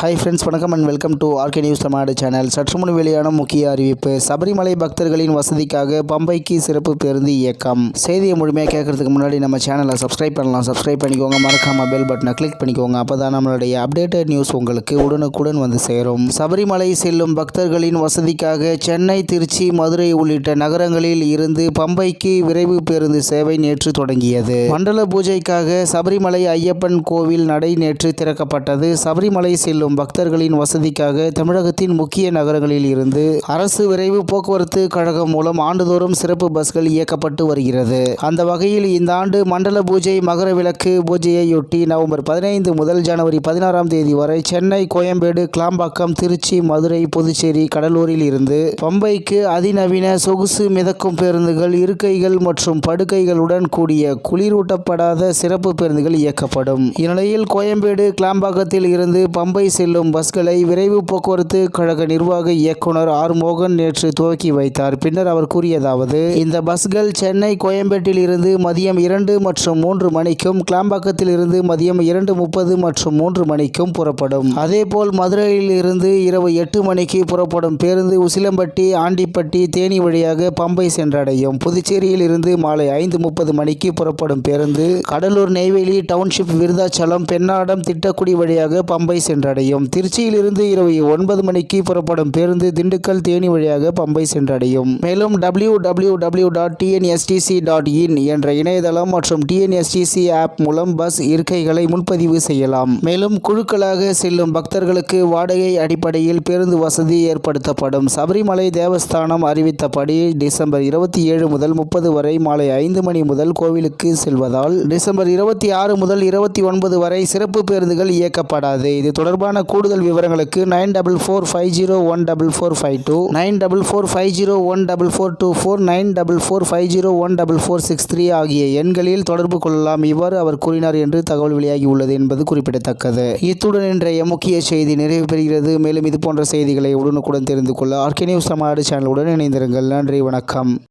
Hi friends வணக்கம் and welcome to RK news Tamil Nadu channel சற்று முன் வெளியான முக்கிய அறிவிப்பு சபரிமலை பக்தர்களின் வசதிக்காக பம்பைக்கு சிறப்பு பேருந்து இயக்கம். செய்தியை முழுமையாக கேட்கறதுக்கு முன்னாடி நம்ம சேனலை சப்ஸ்கிரைப் பண்ணலாம். சப்ஸ்கிரைப் பண்ணிக்கோங்க. மறக்காம பெல் பட்டனை கிளிக் பண்ணிக்கோங்க. அப்போ தான் நம்மளுடைய அப்டேட்டட் நியூஸ் உங்களுக்கு உடனுக்குடன் வந்து சேரும். சபரிமலை செல்லும் பக்தர்களின் வசதிக்காக சென்னை திருச்சி மதுரை உள்ளிட்ட நகரங்களில் இருந்து பம்பைக்கு விரைவு பேருந்து சேவை நேற்று தொடங்கியது. மண்டல பூஜைக்காக சபரிமலை ஐயப்பன் கோவில் நடை நேற்று திறக்கப்பட்டது. சபரிமலை செல்லும் பக்தர்களின் வசதிக்காக தமிழகத்தின் முக்கிய நகரங்களில் இருந்து அரசு விரைவு போக்குவரத்து கழகம் மூலம் ஆண்டுதோறும் சிறப்பு பஸ்கள் இயக்கப்பட்டு வருகிறது. அந்த வகையில் இந்த ஆண்டு மண்டல பூஜை மகர விளக்கு பூஜையையொட்டி நவம்பர் பதினைந்து முதல் ஜனவரி பதினாறாம் தேதி வரை சென்னை கோயம்பேடு கிளாம்பாக்கம் திருச்சி மதுரை புதுச்சேரி கடலூரில் இருந்து பம்பைக்கு அதிநவீன சொகுசு மிதக்கும் பேருந்துகள் இருக்கைகள் மற்றும் படுக்கைகளுடன் கூடிய குளிரூட்டப்படாத சிறப்பு பேருந்துகள் இயக்கப்படும். இந்நிலையில் கோயம்பேடு கிளாம்பாக்கத்தில் இருந்து பம்பை செல்லும் பஸ்களை விரைவு போக்குவரத்து கழக நிர்வாக இயக்குனர் ஆர். மோகன் நேற்று துவக்கி வைத்தார். பின்னர் அவர் கூறியதாவது இந்த பஸ்கள் சென்னை கோயம்பேட்டில் இருந்து மதியம் இரண்டு மற்றும் மூன்று மணிக்கும் கிளாம்பாக்கத்தில் இருந்து மதியம் இரண்டு முப்பது மற்றும் மூன்று மணிக்கும் புறப்படும். அதேபோல் மதுரையில் இருந்து இரவு எட்டு மணிக்கு புறப்படும் பேருந்து உசிலம்பட்டி ஆண்டிப்பட்டி தேனி வழியாக பம்பை சென்றடையும். புதுச்சேரியில் இருந்து மாலை ஐந்து முப்பது மணிக்கு புறப்படும் பேருந்து கடலூர் நெய்வேலி டவுன்ஷிப் விருதாச்சலம் பெண்ணாடம் திட்டக்குடி வழியாக பம்பை சென்றடையும். திருச்சியில் திருச்சியிலிருந்து இரவு ஒன்பது மணிக்கு புறப்படும் பேருந்து திண்டுக்கல் தேனி வழியாக பம்பை சென்றடையும். மேலும் W W W dot TNSTC dot in என்ற இணையதளம் மற்றும் டிஎன்எஸ்டிசி ஆப் மூலம் பஸ் இருக்கைகளை முன்பதிவு செய்யலாம். மேலும் குழுக்களாக செல்லும் பக்தர்களுக்கு வாடகை அடிப்படையில் பேருந்து வசதி ஏற்படுத்தப்படும். சபரிமலை தேவஸ்தானம் அறிவித்தபடி டிசம்பர் இருபத்தி ஏழு முதல் முப்பது வரை மாலை ஐந்து மணி முதல் கோவிலுக்கு செல்வதால் டிசம்பர் இருபத்தி ஆறு முதல் இருபத்தி ஒன்பது வரை சிறப்பு பேருந்துகள் இயக்கப்படாது. இது தொடர்பான கூடுதல் விவரங்களுக்கு nine double four five zero one double four five two nine double four five zero one double four two four nine double four five zero one double four six three ஆகிய எண்களில் தொடர்பு கொள்ளலாம். இவ்வாறு அவர் கூறினார் என்று தகவல் வெளியாகி உள்ளது என்பது குறிப்பிடத்தக்கது. இத்துடன் இன்றைய முக்கிய செய்தி நிறைவு பெறுகிறது. மேலும் இது போன்ற செய்திகளை உடனுக்குடன் தெரிந்து கொள்ள ஆர்கே நியூஸ் தமிழ்நாடு சேனலுடன் இணைந்திருங்கள். நன்றி வணக்கம்.